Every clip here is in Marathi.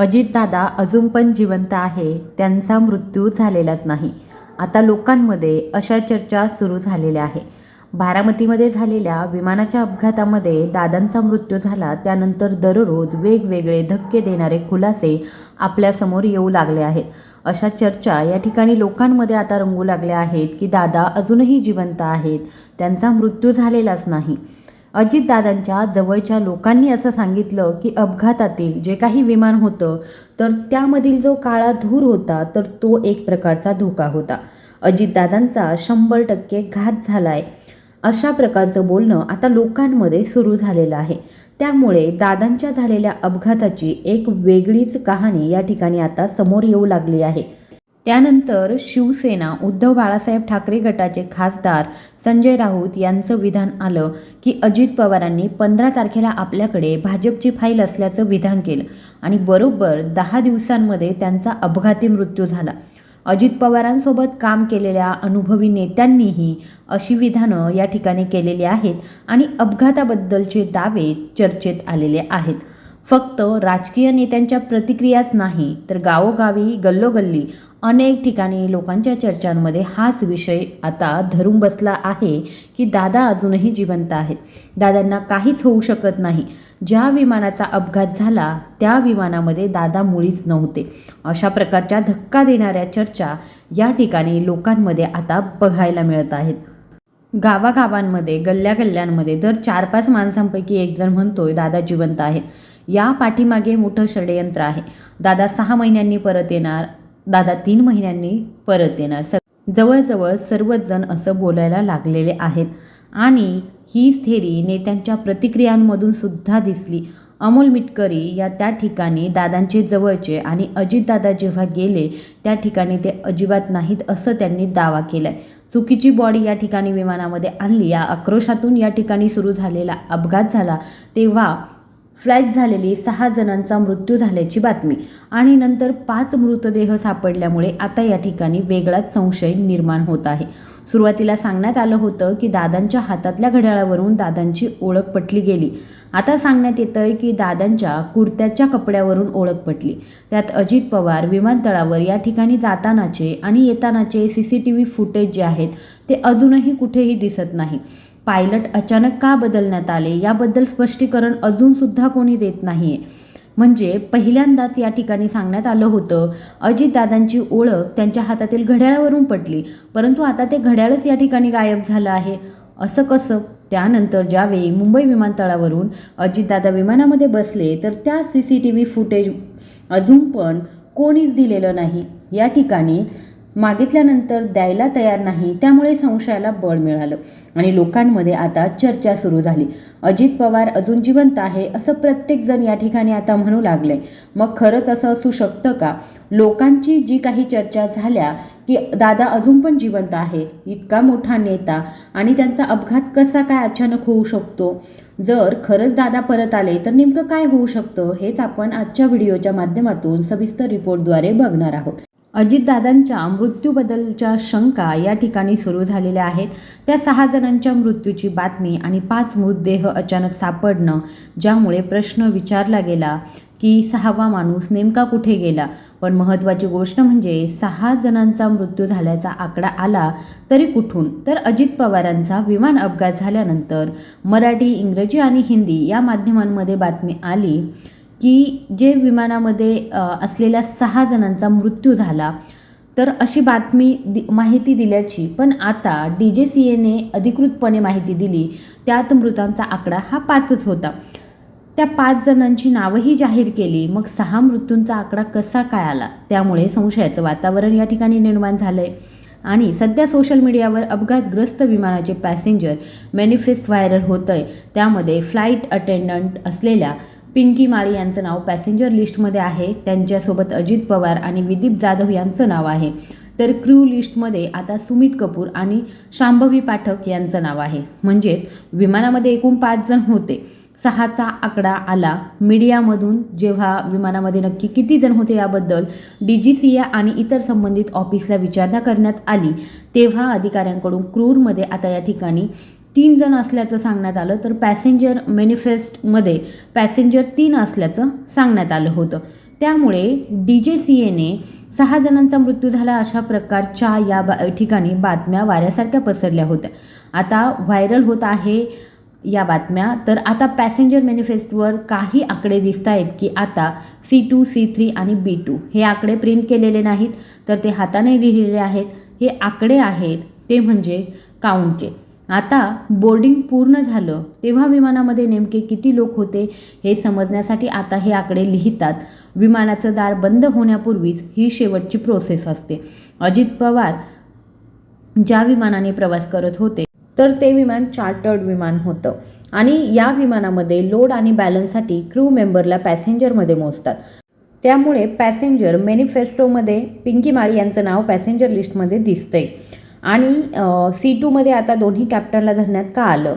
अजितदादा अजून पण जिवंत आहे त्यांचा मृत्यू झालेलाच नाही. आता लोकांमध्ये अशा चर्चा सुरू झालेल्या आहे. बारामतीमध्ये झालेल्या विमानाच्या अपघातामध्ये दादांचा मृत्यू झाला त्यानंतर दररोज वेगवेगळे धक्के देणारे खुलासे आपल्यासमोर येऊ लागले आहेत. अशा चर्चा या ठिकाणी लोकांमध्ये आता रंगू लागल्या आहेत की दादा अजूनही जिवंत आहेत त्यांचा मृत्यू झालेलाच नाही. अजितदादांच्या जवळच्या लोकांनी असं सांगितलं की अपघातातील जे काही विमान होतं तर त्यामधील जो काळा धूर होता तर तो एक प्रकारचा धोका होता. अजितदादांचा शंभर टक्के घात झाला आहे अशा प्रकारचं बोलणं आता लोकांमध्ये सुरू झालेलं आहे. त्यामुळे दादांच्या झालेल्या अपघाताची एक वेगळीच कहाणी या ठिकाणी आता समोर येऊ लागली आहे. त्यानंतर शिवसेना उद्धव बाळासाहेब ठाकरे गटाचे खासदार संजय राऊत यांचं विधान आलं की अजित पवारांनी पंधरा तारखेला आपल्याकडे भाजपची फाईल असल्याचं विधान केलं आणि बरोबर दहा दिवसांमध्ये त्यांचा अपघाती मृत्यू झाला. अजित पवारांसोबत काम केलेल्या अनुभवी नेत्यांनीही अशी विधानं या ठिकाणी केलेली आहेत आणि अपघाताबद्दलचे दावे चर्चेत आलेले आहेत. फक्त राजकीय नेत्यांच्या प्रतिक्रियाच नाही तर गावोगावी गल्लोगल्ली अनेक ठिकाणी लोकांच्या चर्चांमध्ये हाच विषय आता धरून बसला आहे की दादा अजूनही जिवंत आहेत. दादांना काहीच होऊ शकत नाही. ज्या विमानाचा अपघात झाला त्या विमानामध्ये दादा मुळीच नव्हते. अशा प्रकारच्या धक्का देणाऱ्या चर्चा या ठिकाणी लोकांमध्ये आता बघायला मिळत आहेत. गावागावांमध्ये गल्ल्या गल्ल्यांमध्ये दर चार पाच माणसांपैकी एक जण म्हणतोय दादा जिवंत आहेत. या पाठीमागे मोठं षडयंत्र आहे. दादा सहा महिन्यांनी परत येणार दादा तीन महिन्यांनी परत येणार. स जवळजवळ सर्वच जण असं बोलायला लागलेले आहेत. आणि हीच थेरी नेत्यांच्या प्रतिक्रियांमधून सुद्धा दिसली. अमोल मिटकरी या त्या ठिकाणी दादांचे जवळचे आणि अजितदादा जेव्हा गेले त्या ठिकाणी ते अजिबात नाहीत असं त्यांनी दावा केला आहे चुकीची बॉडी या ठिकाणी विमानामध्ये आणली या आक्रोशातून या ठिकाणी सुरू झालेला अपघात झाला तेव्हा फ्लाईट झालेली सहा जणांचा मृत्यू झाल्याची बातमी. आणि नंतर पाच मृतदेह सापडल्यामुळे आता या ठिकाणी वेगळाच संशय निर्माण होत आहे. सुरुवातीला सांगण्यात आलं होतं की दादांच्या हातातल्या घड्याळावरून दादांची ओळख पटली गेली. आता सांगण्यात येतं आहे की दादांच्या कुर्त्याच्या कपड्यावरून ओळख पटली. त्यात अजित पवार विमानतळावर या ठिकाणी जातानाचे आणि येतानाचे C C T V footage जे आहेत ते अजूनही कुठेही दिसत नाही. पायलट अचानक का बदलण्यात आले याबद्दल स्पष्टीकरण अजूनसुद्धा कोणी देत नाही. आहे म्हणजे पहिल्यांदाच या ठिकाणी सांगण्यात आलं होतं अजितदादांची ओळख त्यांच्या हातातील घड्याळावरून पडली परंतु आता ते घड्याळच या ठिकाणी गायब झालं आहे. असं कसं? त्यानंतर ज्यावेळी मुंबई विमानतळावरून अजितदादा विमानामध्ये बसले तर त्या C C T V footage अजून पण कोणीच दिलेलं नाही. या ठिकाणी मागितल्यानंतर द्यायला तयार नाही त्यामुळे संशयाला बळ मिळालं आणि लोकांमध्ये आता चर्चा सुरू झाली. अजित पवार अजून जिवंत आहे असं प्रत्येकजण या ठिकाणी आता म्हणू लागले. मग खरंच असं असू शकतं का? लोकांची जी काही चर्चा झाल्या की दादा अजून पण जिवंत आहे इतका मोठा नेता आणि त्यांचा अपघात कसा काय अचानक होऊ शकतो? जर खरंच दादा परत आले तर नेमकं काय होऊ शकतं? हेच आपण आजच्या व्हिडिओच्या माध्यमातून सविस्तर रिपोर्टद्वारे बघणार आहोत. अजितदादांच्या मृत्यूबद्दलच्या शंका या ठिकाणी सुरू झालेल्या आहेत. त्या सहा जणांच्या मृत्यूची बातमी आणि पाच मृतदेह अचानक सापडणं ज्यामुळे प्रश्न विचारला गेला की सहावा माणूस नेमका कुठे गेला? पण महत्त्वाची गोष्ट म्हणजे सहा जणांचा मृत्यू झाल्याचा आकडा आला तरी कुठून? तर अजित पवारांचा विमान अपघात झाल्यानंतर मराठी इंग्रजी आणि हिंदी या माध्यमांमध्ये बातमी आली की जे विमानामध्ये असलेल्या सहा जणांचा मृत्यू झाला. तर अशी बातमी दि माहिती दिल्याची पण आता डी जे सी एने अधिकृतपणे माहिती दिली त्यात मृतांचा आकडा हा पाचच होता. त्या पाच जणांची नावंही जाहीर केली मग सहा मृत्यूंचा आकडा कसा काय आला? त्यामुळे संशयाचं वातावरण या ठिकाणी निर्माण झालं आहे आणि सध्या सोशल मीडियावर अपघातग्रस्त विमानाचे पॅसेंजर मॅनिफेस्ट व्हायरल होतं आहे त्यामध्ये फ्लाईट अटेंडंट असलेल्या पिंकी माळी यांचं नाव पॅसेंजर लिस्टमध्ये आहे. त्यांच्यासोबत अजित पवार आणि विदीप जाधव यांचं नाव आहे. तर क्रू लिस्टमध्ये आता सुमित कपूर आणि शांभवी पाठक यांचं नाव आहे. म्हणजेच विमानामध्ये एकूण पाच जण होते. सहाचा आकडा आला. मीडियामधून जेव्हा विमानामध्ये नक्की किती जण होते याबद्दल डी जी सी ए आणि इतर संबंधित ऑफिसला विचारणा करण्यात आली तेव्हा अधिकाऱ्यांकडून क्रूरमध्ये आता या ठिकाणी तीन जण असल्याचं सांगण्यात आलं तर पॅसेंजर मॅनिफेस्टमध्ये पॅसेंजर तीन असल्याचं सांगण्यात आलं होतं. त्यामुळे डी जे सी एने सहा जणांचा मृत्यू झाला अशा प्रकारच्या या बा ठिकाणी बातम्या वाऱ्यासारख्या पसरल्या होत्या. आता व्हायरल होत आहे या बातम्या तर आता पॅसेंजर मॅनिफेस्टोवर काही आकडे दिसत आहेत की आता सी टू सी थ्री आणि बी टू हे आकडे प्रिंट केलेले नाहीत तर ते हाताने लिहिलेले आहेत. हे आकडे आहेत ते म्हणजे काउंटचे आता बोर्डिंग पूर्ण झालं तेव्हा विमानामध्ये नेमके किती लोक होते हे समजण्यासाठी आता हे आकडे लिहितात. विमानाचं दार बंद होण्यापूर्वीच ही शेवटची प्रोसेस असते. अजित पवार ज्या विमानाने प्रवास करत होते तर ते विमान चार्टर्ड विमान होतं. आणि या विमानामध्ये लोड आणि बॅलन्ससाठी क्रू मेंबरला पॅसेंजरमध्ये मोजतात. त्यामुळे पॅसेंजर मॅनिफेस्टोमध्ये पिंकी माळी यांचं नाव पॅसेंजर लिस्टमध्ये दिसतंय. आणि सी टूमध्ये आता दोन्ही कॅप्टनला धरण्यात का आलं?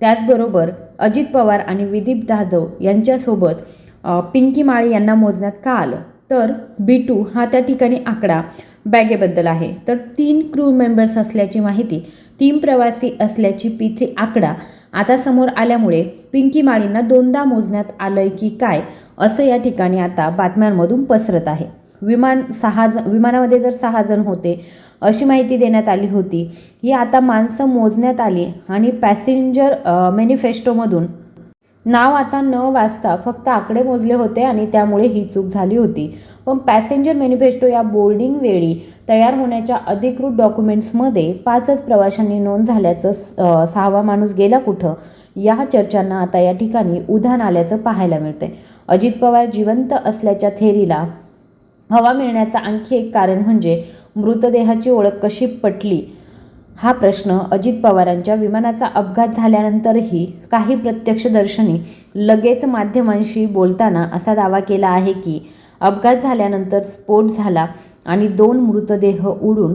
त्याचबरोबर अजित पवार आणि विदीप जाधव यांच्यासोबत पिंकी माळी यांना मोजण्यात का आलं? तर बी टू हा त्या ठिकाणी आकडा बॅगेबद्दल आहे. तर तीन क्रू मेंबर्स असल्याची माहिती तीन प्रवासी असल्याची पी थ्री आकडा आता समोर आल्यामुळे पिंकी माळींना दोनदा मोजण्यात आलंय की काय असं या ठिकाणी आता बातम्यांमधून पसरत आहे. विमान सहा ज विमानामध्ये जर सहा जण होते अशी माहिती देण्यात आली होती. ही आता माणसं मोजण्यात आली आणि पॅसेंजर मॅनिफेस्टोमधून. नाव आता न वाचता फक्त आकडे मोजले होते आणि त्यामुळे ही चूक झाली होती. पण पॅसेंजर मॅनिफेस्टो या बोर्डिंग वेळी तयार होण्याच्या अधिकृत डॉक्युमेंट्समध्ये पाचच प्रवाशांनी नोंद झाल्याचं स- सहावा माणूस गेला कुठं? या चर्चांना आता या ठिकाणी उधाण आल्याचं पाहायला मिळते अजित पवार जिवंत असल्याच्या थेरीला हवा मिळण्याचं आणखी एक कारण म्हणजे मृतदेहाची ओळख कशी पटली? हा प्रश्न अजित पवारांच्या विमानाचा अपघात झाल्यानंतरही काही प्रत्यक्षदर्शनी लगेच माध्यमांशी बोलताना असा दावा केला आहे की अपघात झाल्यानंतर स्फोट झाला आणि दोन मृतदेह उडून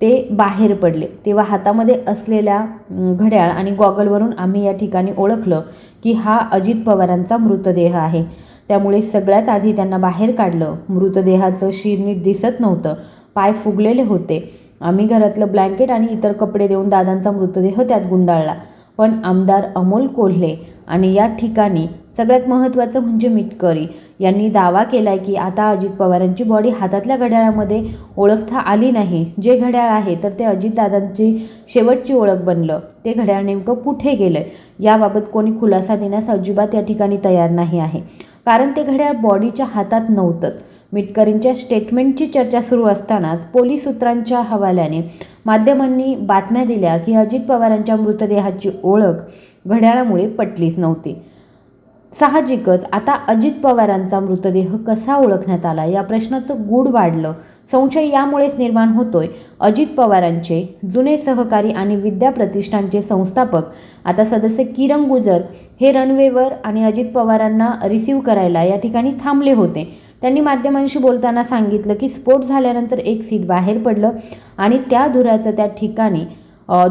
ते बाहेर पडले. तेव्हा हातामध्ये असलेल्या घड्याळ आणि गॉगलवरून आम्ही या ठिकाणी ओळखलं की हा अजित पवारांचा मृतदेह आहे. त्यामुळे सगळ्यात आधी त्यांना बाहेर काढलं. मृतदेहाचं शिर नीट दिसत नव्हतं. पाय फुगलेले होते. आम्ही घरातलं ब्लँकेट आणि इतर कपडे देऊन दादांचा मृतदेह त्यात गुंडाळला. पण आमदार अमोल कोल्हे आणि या ठिकाणी सगळ्यात महत्त्वाचं म्हणजे मिटकरी. यांनी दावा केलाय की आता अजित पवारांची बॉडी हातातल्या घड्याळामध्ये ओळखता आली नाही. जे घड्याळ आहे तर ते अजितदादांची शेवटची ओळख बनलं. ते घड्याळ नेमकं कुठे गेलं याबाबत कोणी खुलासा देण्यास अजिबात या ठिकाणी तयार नाही आहे. कारण ते घड्याळ बॉडीच्या हातात नव्हतंच. मिटकरींच्या स्टेटमेंटची चर्चा सुरू असतानाच पोलीस सूत्रांच्या हवाल्याने माध्यमांनी बातम्या दिल्या की अजित पवारांच्या मृतदेहाची ओळख घड्याळामुळे पटलीच नव्हती. साहजिकच आता अजित पवारांचा मृतदेह कसा ओळखण्यात आला या प्रश्नाचं गूढ वाढलं. संशय यामुळेच निर्माण होतोय. अजित पवारांचे जुने सहकारी आणि विद्या प्रतिष्ठानचे संस्थापक आता सदस्य किरण गुजर हे रनवेवर आणि अजित पवारांना रिसीव करायला या ठिकाणी थांबले होते. त्यांनी माध्यमांशी बोलताना सांगितलं की स्फोट झाल्यानंतर एक सीट बाहेर पडलं आणि त्या धुराचं त्या ठिकाणी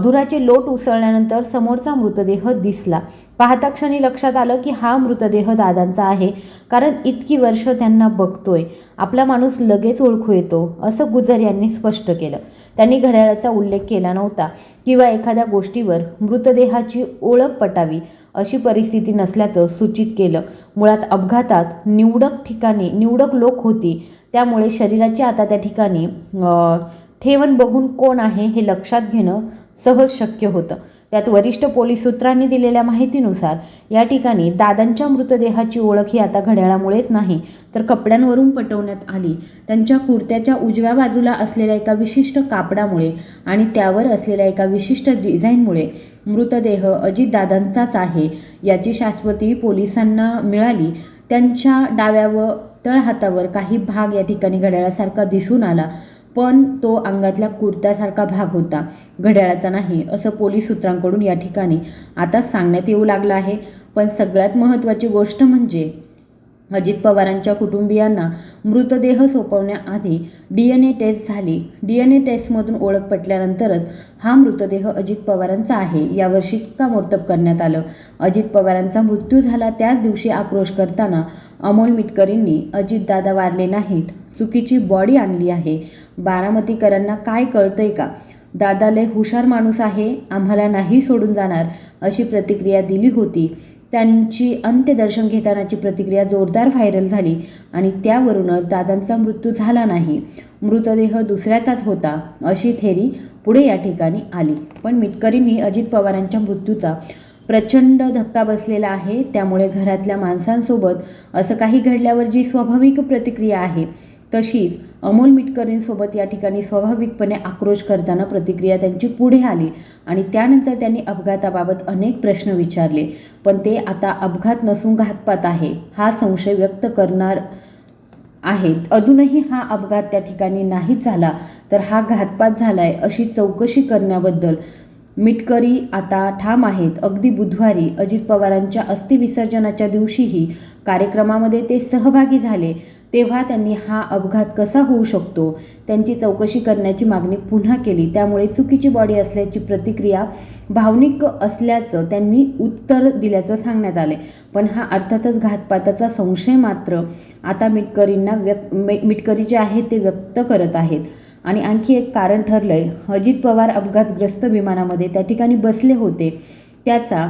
धुराचे लोट उसळल्यानंतर समोरचा मृतदेह दिसला. पाहता क्षणी लक्षात आलं की हा मृतदेह दादांचा आहे. कारण इतकी वर्ष त्यांना बघतोय. आपला माणूस लगेच ओळखू येतो असं गुजर यांनी स्पष्ट केलं. त्यांनी घड्याळाचा उल्लेख केला नव्हता किंवा एखाद्या गोष्टीवर मृतदेहाची ओळख पटावी अशी परिस्थिती नसल्याचं सूचित केलं. मुळात अपघातात निवडक ठिकाणी निवडक लोक होती. त्यामुळे शरीराची आता त्या ठिकाणी ठेवण बघून कोण आहे हे लक्षात घेणं सहज शक्य होतं. त्यात वरिष्ठ पोलीस सूत्रांनी दिलेल्या माहितीनुसार या ठिकाणी दादांच्या मृतदेहाची ओळख ही आता घड्याळामुळेच नाही तर कपड्यांवरून पटवण्यात आली. त्यांच्या कुर्त्याच्या उजव्या बाजूला असलेल्या एका विशिष्ट कापडामुळे आणि त्यावर असलेल्या एका विशिष्ट डिझाईनमुळे मृतदेह अजितदादांचाच आहे याची शाश्वती पोलिसांना मिळाली. त्यांच्या डाव्या व तळहातावर काही भाग या ठिकाणी घड्याळासारखा दिसून आला. पण तो अंगातल्या कुर्त्यासारखा भाग होता. घड्याळाचा नाही असं पोलीस सूत्रांकडून या ठिकाणी आता सांगण्यात येऊ लागलं आहे. पण सगळ्यात महत्त्वाची गोष्ट म्हणजे अजित पवारांच्या कुटुंबियांना मृतदेह सोपवण्याआधी डी एन ए टेस्ट झाली. डी एन ए टेस्टमधून ओळख पटल्यानंतरच हा मृतदेह अजित पवारांचा आहे यावर्षी शिक्कामोर्तब करण्यात आलं. अजित पवारांचा मृत्यू झाला त्याच दिवशी आक्रोश करताना अमोल मिटकरींनी अजितदादा वारले नाहीत चुकीची बॉडी आणली आहे. बारामतीकरांना काय कळतंय का? दादा लय हुशार माणूस आहे आम्हाला नाही सोडून जाणार अशी प्रतिक्रिया दिली होती. त्यांची अंत्यदर्शन घेतानाची प्रतिक्रिया जोरदार व्हायरल झाली आणि त्यावरूनच दादांचा मृत्यू झाला नाही. मृतदेह दुसऱ्याचाच होता अशी थेरी पुढे या ठिकाणी आली. पण मिटकरींनी अजित पवारांच्या मृत्यूचा प्रचंड धक्का बसलेला आहे. त्यामुळे घरातल्या माणसांसोबत असं काही घडल्यावर जी स्वाभाविक प्रतिक्रिया आहे तशीच अमोल मिटकरींसोबत या ठिकाणी स्वाभाविकपणे आक्रोश करताना प्रतिक्रिया त्यांची पुढे आली आणि त्यानंतर त्यांनी अपघाताबाबत अनेक प्रश्न विचारले. पण ते आता अपघात नसून घातपात आहे हा संशय व्यक्त करणार आहेत. अजूनही हा अपघात त्या ठिकाणी नाहीच झाला तर हा घातपात झाला आहे अशी चौकशी करण्याबद्दल मिटकरी आता ठाम आहेत. अगदी बुधवारी अजित पवारांच्या अस्थिविसर्जनाच्या दिवशीही कार्यक्रमामध्ये ते सहभागी झाले. तेव्हा त्यांनी हा अपघात कसा होऊ शकतो? त्यांची चौकशी करण्याची मागणी पुन्हा केली. त्यामुळे चुकीची बॉडी असल्याची प्रतिक्रिया भावनिक असल्याचं त्यांनी उत्तर दिल्याचं सांगण्यात आले. पण हा अर्थातच घातपाताचा संशय मात्र आता मिटकरींना व्यक् मिटकरी जे आहेत ते व्यक्त करत आहेत. आणि आणखी एक कारण ठरलं आहे अजित पवार अपघातग्रस्त विमानामध्ये त्या ठिकाणी बसले होते. त्याचा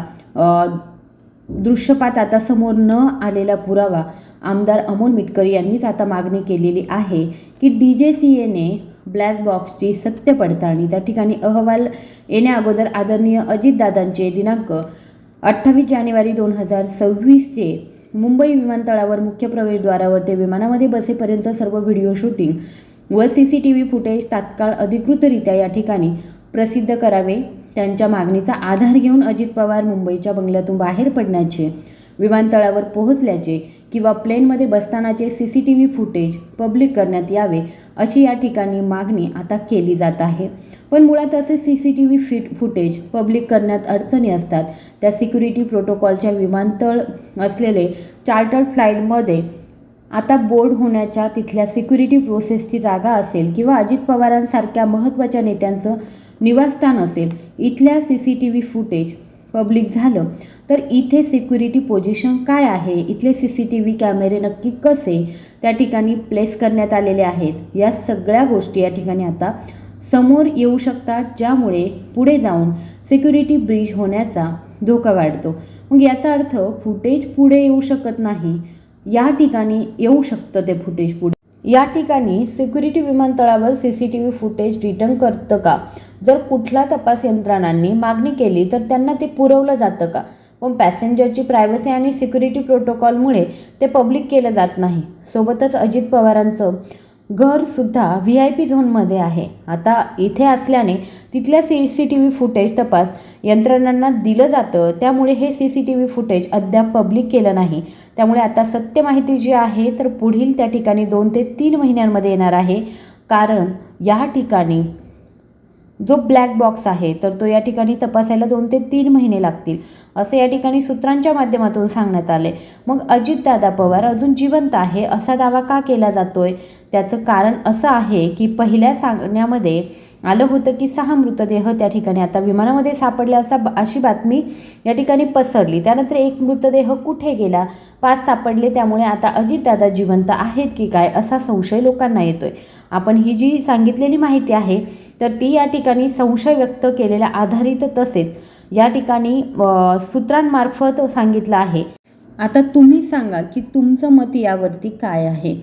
दृश्यपात आता समोर न आलेला पुरावा आमदार अमोल मिटकरी यांनीच आता मागणी केलेली आहे की डी जे सी एने ब्लॅक बॉक्सची सत्य पडताळणी त्या ठिकाणी अहवाल येण्याअगोदर आदरणीय अजितदादांचे दिनांक अठ्ठावीस जानेवारी दोन हजार सव्वीसचे मुंबई विमानतळावर मुख्य प्रवेशद्वारावर ते विमानामध्ये बसेपर्यंत सर्व व्हिडिओ शूटिंग व C C T V footage तात्काळ अधिकृतरित्या या ठिकाणी प्रसिद्ध करावे. त्यांच्या मागणीचा आधार घेऊन अजित पवार मुंबईच्या बंगल्यातून बाहेर पडण्याचे विमानतळावर पोहोचल्याचे किंवा प्लेनमध्ये बसतानाचे C C T V footage public करण्यात यावे अशी या ठिकाणी मागणी आता केली जात आहे. पण मुळात असे C C T V fit footage public करण्यात अडचणी असतात. त्या सिक्युरिटी प्रोटोकॉलच्या विमानतळ असलेले चार्टर्ड फ्लाईटमध्ये आता बोर्ड होण्याच्या तिथल्या सिक्युरिटी प्रोसेसची जागा असेल किंवा अजित पवारांसारख्या महत्त्वाच्या नेत्यांचं निवासस्थान असेल इथल्या C C T V footage public झालं तर इथे सिक्युरिटी पोझिशन काय आहे? इथले सी सी टी व्ही कॅमेरे नक्की कसे त्या ठिकाणी प्लेस करण्यात आलेले आहेत? या सगळ्या गोष्टी या ठिकाणी आता समोर येऊ शकतात ज्यामुळे पुढे जाऊन सिक्युरिटी ब्रिज होण्याचा धोका वाढतो. मग याचा अर्थ फुटेज पुढे येऊ शकत नाही. या ठिकाणी येऊ शकतं ते फुटेज पुढे. या ठिकाणी सिक्युरिटी विमानतळावर C C T V footage return करतं का? जर कुठल्या तपास यंत्रणांनी मागणी केली तर त्यांना ते पुरवलं जातं का? पण पॅसेंजरची प्रायव्हसी आणि सिक्युरिटी प्रोटोकॉलमुळे ते पब्लिक केलं जात नाही. सोबतच अजित पवारांचं घरसुद्धा व्ही आय पी झोनमध्ये आहे. आता इथे असल्याने तिथल्या C C T V footage तपास यंत्रणांना दिलं जातं. त्यामुळे हे C C T V footage अद्याप पब्लिक केलं नाही. त्यामुळे आता सत्य माहिती जी आहे तर पुढील त्या ठिकाणी दोन ते तीन महिन्यांमध्ये येणार आहे. कारण या ठिकाणी जो ब्लॅक बॉक्स आहे तर तो या ठिकाणी तपासायला दोन ते तीन महिने लागतील. असं या ठिकाणी सूत्रांच्या माध्यमातून सांगण्यात आले मग अजितदादा पवार अजून जिवंत आहे असा दावा का केला जातोय? त्याचं कारण असं आहे की पहिल्या सांगण्यामध्ये आलं होतं की सहा मृतदेह त्या ठिकाणी आता विमानामध्ये सापडले असा अशी बातमी या ठिकाणी पसरली. त्यानंतर एक मृतदेह कुठे गेला? पाच सापडले त्यामुळे आता अजितदादा जिवंत आहेत की काय असा संशय लोकांना येतोय. आपण ही जी सांगितलेली माहिती आहे तर ती या ठिकाणी संशय व्यक्त केलेल्या आधारित तसेच या ठिकाणी सूत्रांमार्फत सांगितलं आहे. आता तुम्ही सांगा की तुमचं मत यावरती काय आहे?